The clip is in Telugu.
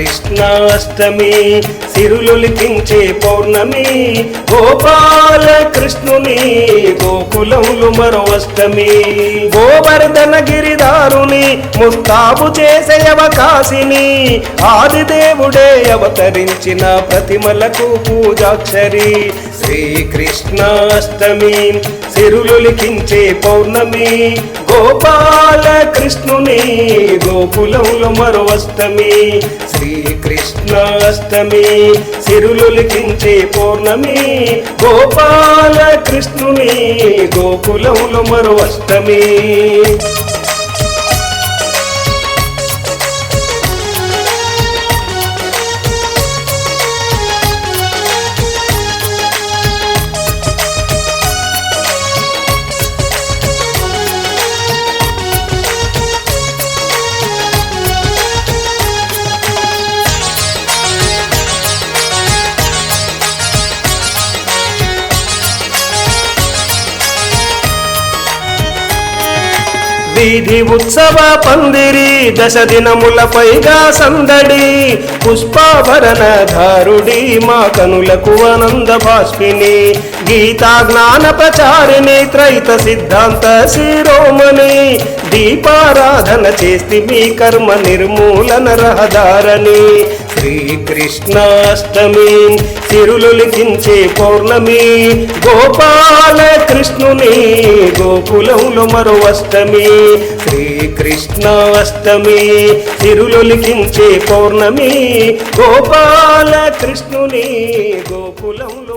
కృష్ణాష్టమి సిరులులికించే పౌర్ణమి గోపాల కృష్ణుని గోకులములు మరో అష్టమి గోవర్ధన గిరిదారుని ముస్తాబు చేసే అవకాశిని ఆదిదేవుడే అవతరించిన ప్రతిమలకు పూజాక్షరి. శ్రీకృష్ణాష్టమి సిరులులికించే పౌర్ణమి గోపాల కృష్ణుని గోకులంలో మరో అష్టమి శ్రీకృష్ణాష్టమి సిరులులికించే పౌర్ణమి గోపాల కృష్ణుని గోకులంలో మరో అష్టమి వీధి ఉత్సవ పందిరి దశ దినముల పైగా సందడి పుష్పాభరణ ధారుడి మా కనులకు ఆనంద బాష్పిని గీతా జ్ఞాన ప్రచారిణి త్రైత సిద్ధాంత శిరోమణి. దీపారాధన చేస్తే మీ కర్మ నిర్మూలన రహదారని శ్రీకృష్ణాష్టమి సిరులులికించే పౌర్ణమి. గోపాల కృష్ణుని గోకులంలో మరో అష్టమి శ్రీకృష్ణాష్టమి సిరులులికించే పౌర్ణమి. గోపాల కృష్ణుని గోకులం